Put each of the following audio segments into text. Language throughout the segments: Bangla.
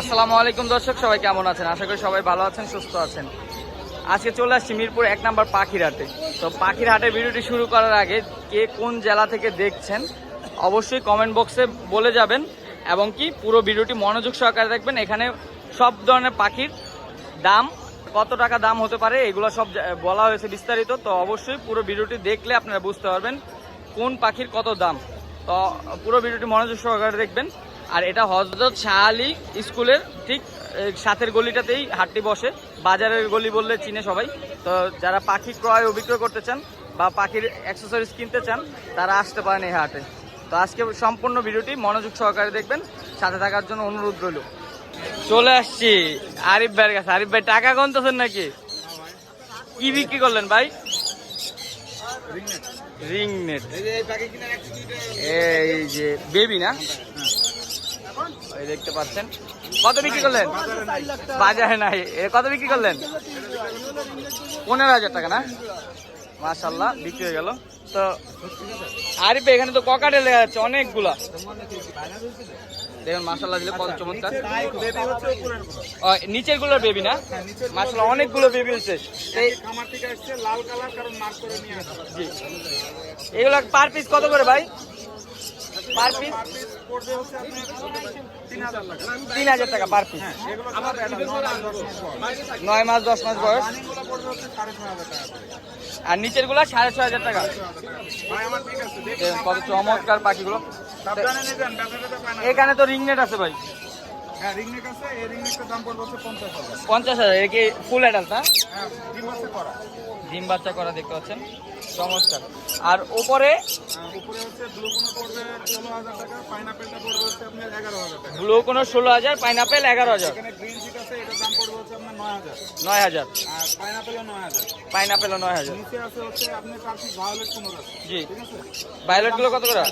আসসালামু আলাইকুম দর্শক, সবাই কেমন আছেন? আশা করি সবাই ভালো আছেন, সুস্থ আছেন। আজকে চলে আসছি মিরপুর এক নাম্বার পাখির হাটে। তো পাখির হাটের ভিডিওটি শুরু করার আগে কে কোন জেলা থেকে দেখছেন, অবশ্যই কমেন্ট বক্সে বলে যাবেন এবং কি পুরো ভিডিওটি মনোযোগ সহকারে দেখবেন। এখানে সব ধরনের পাখির দাম, কত টাকা দাম হতে পারে, এগুলো সব বলা হয়েছে বিস্তারিত। তো অবশ্যই পুরো ভিডিওটি দেখলে আপনারা বুঝতে পারবেন কোন পাখির কত দাম। তো পুরো ভিডিওটি মনোযোগ সহকারে দেখবেন। আর এটা হজরত শাহ আলী স্কুলের ঠিক সাথের গলিটাতেই হাটটি বসে। বাজারের গলি বললে চিনে সবাই। তো যারা পাখি ক্রয় ও বিক্রয় করতে চান বা পাখির অ্যাক্সেসরিজ কিনতে চান, তারা আসতে পারেন এই হাটে। তো আজকে সম্পূর্ণ ভিডিওটি মনোযোগ সহকারে দেখবেন। সাথে থাকার জন্য অনুরোধ রইল। চলে আসছি। আরিফ ভাইয়ের কাছে। আরিফ ভাই, টাকা গুনতেছেন নাকি? কি বিক্রি করলেন ভাই? রিং নেট এই যে, বেবি না? এই দেখতে পাচ্ছেন। কত বিক্রি করলেন? বাজারে নাই। এ কত বিক্রি করলেন? পনেরো হাজার টাকা না? মাশাল্লাহ বিক্রি হয়ে গেল। তো আরিফ এখানে তো ককাটে লেগে যাচ্ছে অনেকগুলা। দেখুন মাশাল্লাহ দিলে কত চমৎকার। নিচেরগুলো বেবি না? মাশাল্লাহ অনেকগুলো বেবি হচ্ছে এগুলো পার পিস কত করে ভাই? পার পিস তিন হাজার টাকা। পার পিস নয় মাস দশ মাস বয়স। আর নিচেরগুলা সাড়ে ছয় হাজার টাকা কত চমৎকার পাখিগুলো। এখানে তো রিংনেট আছে ভাই। হ্যাঁ রিংনেক আছে এই রিংনেকটার দাম পড়বে হচ্ছে পঞ্চাশ হাজার। পঞ্চাশ হাজার এ কি ফুল অ্যাডাল্ট না? হ্যাঁ ডিম আছে করা। ডিম বাচ্চা করা দেখতে পাচ্ছেন। চমৎকার আর উপরে? আর ব্লু কোনো ষোলো হাজার পাইনাপেল এগারো হাজার নয় হাজার। নয় আর পাইনাপেলও নয় হাজার। জি। ঠিক ভায়োলেটগুলো কত করে?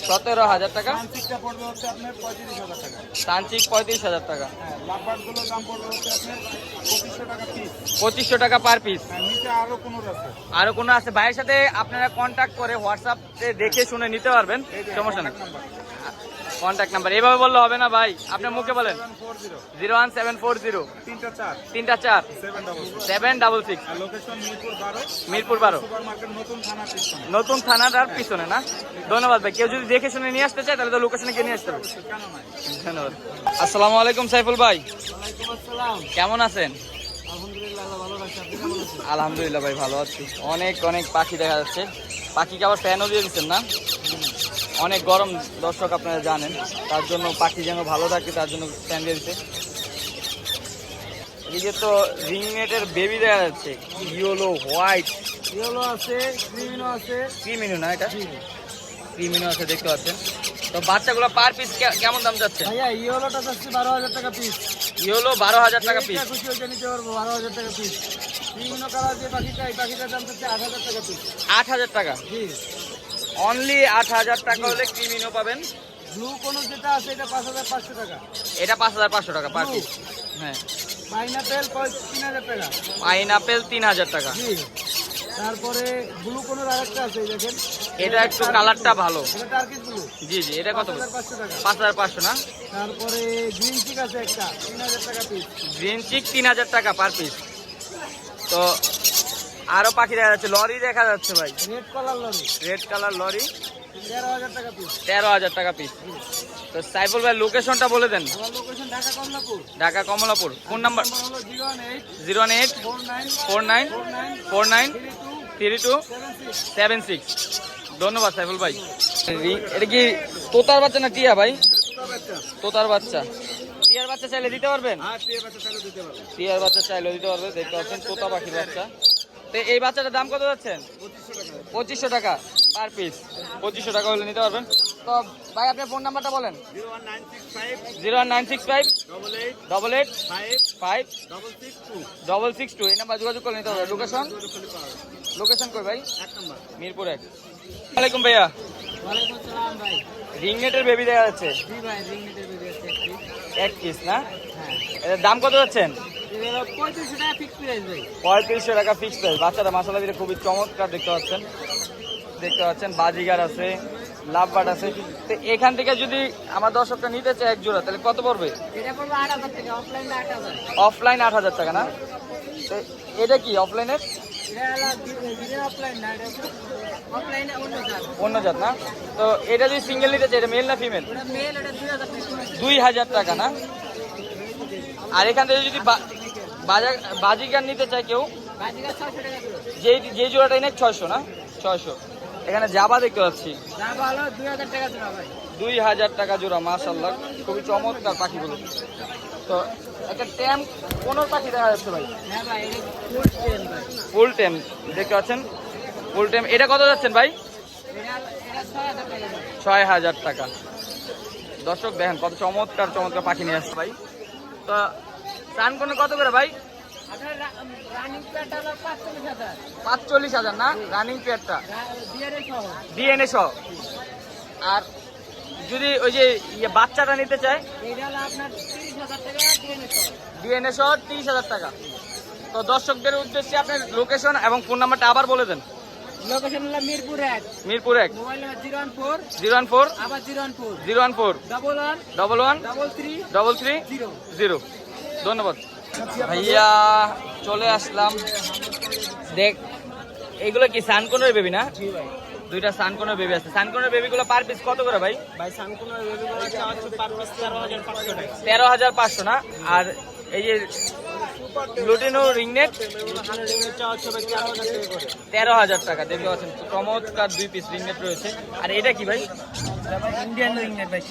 সতেরো হাজার টাকা তান্ত্রিক পঁয়ত্রিশ হাজার টাকা। হ্যাঁ পঁচিশশো টাকা পিস পঁচিশশো টাকা পার পিস হ্যাঁ নিচে আরও কোনো আছে? আরও কোনো আছে? ভাইয়ের সাথে আপনারা কন্ট্যাক্ট করে হোয়াটসঅ্যাপে দেখে শুনে নিতে পারবেন। সমস্যা নেই। কন্ট্যাক্ট নাম্বার এভাবে বললে হবে না ভাই। আপনার মুখে বলেন। Zero one seven four zero. তিনটা চার। তিনটা চার। সেভেন ডাবল সিক্স মিরপুর বারো। নতুন থানাটার পিছনে। না? ধন্যবাদ ভাই। কেউ যদি দেখে শুনে নিয়ে আসতে চায় তাহলে তো লোকেশনে গিয়ে নিয়ে আসতে হবে। ধন্যবাদ। আসসালামু আলাইকুম সাইফুল ভাই। কেমন আছেন? আলহামদুলিল্লাহ ভাই ভালো আছি। অনেক অনেক পাখি দেখা যাচ্ছে। পাখিকে আবার ফ্যানও দিয়ে দিচ্ছেন না? অনেক গরম দর্শক আপনারা জানেন। তার জন্য পাখি যেন ভালো থাকে তার জন্য ফ্যান দিয়ে দিচ্ছে। এদিকে তো রিং নেটের বেবি দেখা যাচ্ছে। কি ইয়েলো হোয়াইট ইয়েলো আছে ক্রিমিনো আছে। ক্রিমিনো না এটা? ক্রিমিনো আছে দেখতে পাচ্ছেন। তো বাচ্চাগুলো পার পিস কেমন দাম যাচ্ছে? ভাইয়া ইয়েলোটা যাচ্ছে বারো হাজার টাকা পিস ইয়েলো বারো হাজার টাকা পিস খুশি নিতে পারব বারো হাজার টাকা পিস কালার যে পাখিটা এই পাখিটার দাম যাচ্ছে আট হাজার টাকা পিস আট হাজার টাকা। জি। অনলি আট হাজার টাকা হলে ক্রিমিনো পাবেন। ব্লু কোনো যেটা আছে এটা পাঁচ হাজার পাঁচশো টাকা। এটা পাঁচ হাজার পাঁচশো টাকা পার পিস হ্যাঁ। পাইনাপেল তিন হাজার টাকা। পাইনাপেল তিন হাজার টাকা। জি। তারপরে ব্লু কোনোর আরেকটা আছে দেখেন। এটা একটু কালারটা ভালো। এটা ব্লু জি জি এটা কত পাঁচ হাজার পাঁচশো না? তারপরে গ্রিন চিক আছে একটা তিন হাজার টাকা পিস গ্রিন চিক তিন হাজার টাকা পার পিস তো আরও পাখি দেখা যাচ্ছে লরি দেখা যাচ্ছে ভাই। Red colour lorry. Red colour lorry. তেরো হাজার টাকা পিস তো সাইফুল ভাই লোকেশনটা বলে দেন। Dhaka Kamalapur. Phone number? Zero one eight. Four nine four nine four nine three two seven six. ধন্যবাদ সাইফুল ভাই। এটা কি তোতার বাচ্চা না টিয়া ভাই? তোতার বাচ্চা। টিয়ার বাচ্চা চাইলে দিতে পারবেন? হ্যাঁ টিয়ার বাচ্চা চাইলে দিতে পারবে দেখতে পাচ্ছেন তোতা পাখির বাচ্চা। তো এই বাচ্চাটার দাম কত যাচ্ছেন? পঁচিশশো টাকা। Per piece. পঁচিশশো টাকা হলে নিতে পারবেন। তো ভাই আপনার ফোন নাম্বারটা বলেন। Zero one nine six five. Double eight. Five. Double six two. Double six two. এই নাম্বার যোগাযোগ করে নিতে হবে। লোকেশন? লোকেশন কই ভাই? এক নম্বর। মিরপুর এক। ওয়ালাইকুম ভাইয়া রিংনেটের বেবি দেখা যাচ্ছে। জি ভাই রিংনেটের ভিডিও আছে এক পিস না? হ্যাঁ। এটার দাম কত যাচ্ছেন? পঁয়ত্রিশশো টাকা ফিক্স প্রাইস বাচ্চারা মাসালা দিলে খুবই চমৎকার দেখতে পাচ্ছেন। দেখতে পাচ্ছেন বাজিগার আছে লাভ বাট আছে। তো এখান থেকে যদি আমার দর্শকটা নিতে চায় এক জোড়া তাহলে কত পড়বে? অফলাইন আট হাজার টাকা না? তো এটা কি অফলাইনের অন্য জাত। না? তো এটা যদি সিঙ্গেল নিতে চাই এটা মেল না ফিমেল দুই হাজার টাকা। না? আর এখান থেকে যদি বা- বাজার বাজিকার নিতে চায় কেউ যেই যে জোড়াটা নেয় ছয়শো না? ছয়শো। এখানে জাবা দেখতে পাচ্ছি। দুই হাজার টাকা জোড়া মাশাল্লাহ খুবই চমৎকার পাখিগুলো। তো একটা ট্যাম কোন পাখি দেখা যাচ্ছে ভাই? ফুল ট্যাম দেখতে পাচ্ছেন? ফুল ট্যাম এটা কত যাচ্ছেন ভাই? ছয় হাজার টাকা। দর্শক, দেখেন কত চমৎকার চমৎকার পাখি নিয়ে আসছে ভাই। তো চান কোনো কত করে ভাই? রানিং পাঁচচল্লিশ হাজার না? রানিং পেয়ারটা ডিএনএ সহ। আর যদি ওই যে ইয়ে বাচ্চাটা নিতে চায়? ডিএনএ সহ তিরিশ হাজার টাকা। তো দর্শকদের উদ্দেশ্যে আপনার লোকেশন এবং ফোন নাম্বারটা আবার বলে দেন। লোকেশন হলো মিরপুর এক। মিরপুর এক। Mobile number zero one four. Zero one four. আবার zero one four. Zero one four. Double one double one double three double three zero zero ধন্যবাদ। ভাইয়া চলে আসলাম। দেখ এইগুলো কি সানকোনের বেবি না? দুইটা সানকোনের বেবি আছে। সানকোনের বেবিগুলো পার পিস কত করে ভাই? ভাই সানকুনার বেবি বলা চাচ্ছে পার পিস তেরো হাজার পাঁচশো টাকা। তেরো হাজার পাঁচশো না? আর এই যে লুটিনো রিংনেট তেরো হাজার টাকা দেখতে পাচ্ছেন। চমৎকার দুই পিস রিংনেট রয়েছে। আর এটা কি ভাই? ইন্ডিয়ান রিংনেট ভাই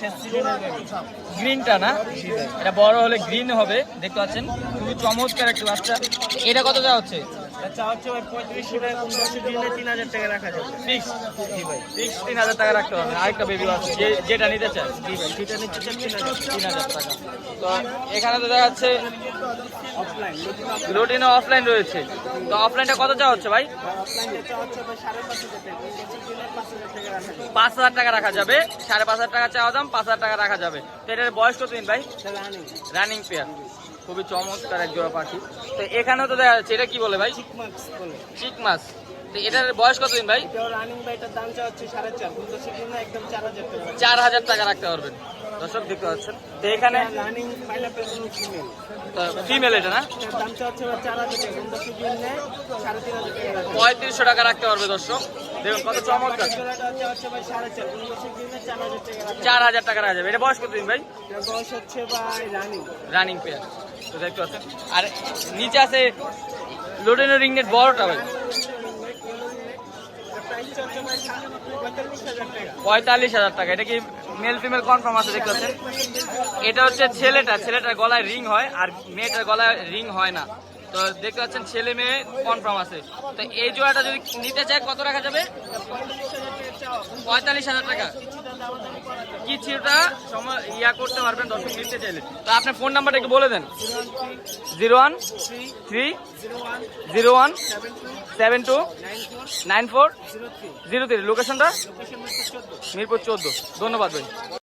গ্রিনটা না? এটা বড় হলে গ্রিন হবে দেখতে পাচ্ছেন। খুবই চমৎকার একটা বাচ্চা এটা কত দেওয়া হচ্ছে? চা হচ্ছে ভাই পঁয়ত্রিশশো টাকা পনেরোশো দিনে তিন হাজার টাকা রাখা যাবে। ফিক্স ফিক্স তিন হাজার টাকা রাখতে হবে। আরেকটা বেবি আছে যে যেটা নিতে চায়। জি ভাই যেটা নিচ্ছে তিন হাজার। তিন হাজার টাকা। তো এখানে তো দেখা যাচ্ছে অফলাইন রয়েছে। তো অফলাইনটা কত চাওয়া হচ্ছে ভাই? চা হচ্ছে ভাই পাঁচ হাজার টাকা রাখা যাবে। পাঁচ হাজার টাকা রাখা যাবে সাড়ে পাঁচ হাজার টাকা চাওয়া দাম পাঁচ হাজার টাকা রাখা যাবে। তো এটার বয়স কতদিন ভাই? রানিং পেয়ার খুবই চমৎকার এক জোড়া পাখি। তো এখানেও তো দেখা যাচ্ছে এটা কি বলে ভাই? চিক মাছ। তো এটার বয়স কতদিন ভাই? চার হাজার টাকা। রাখতে পারবেন। দর্শক দেখতে পাচ্ছেন। তো এখানে ফিমেল এটা না। পঁয়ত্রিশশো টাকা রাখতে পারবে দর্শক। দেখুন কত চমৎকার। চার হাজার টাকা রাখা যাবে। এটা বয়স কতদিন ভাই? বয়স হচ্ছে রানিং রানিং পেয়ার তো দেখতে পাচ্ছেন। আর নিচে আছে লোডেনো রিংনেট বড়টা ভাই। পঁয়তাল্লিশ হাজার টাকা। এটা কি মেল ফিমেল কনফার্ম আছে দেখতে পাচ্ছেন? এটা হচ্ছে ছেলেটা। ছেলেটার গলায় রিং হয় আর মেয়েটার গলায় রিং হয় না। তো দেখতে পাচ্ছেন ছেলে মেয়ে কনফার্ম আছে। তো এই জোড়াটা যদি নিতে চায় কত রাখা যাবে? পঁয়তাল্লিশ হাজার টাকা। কিছুটা সময় ইয়া করতে পারবেন, দর্শক নিতে চাইলে। তো আপনার ফোন নাম্বারটা একটু বলে দেন। Zero one three zero one seven two nine four zero three. লোকেশনটা লোকেশন হচ্ছে চোদ্দ। ধন্যবাদ ভাই।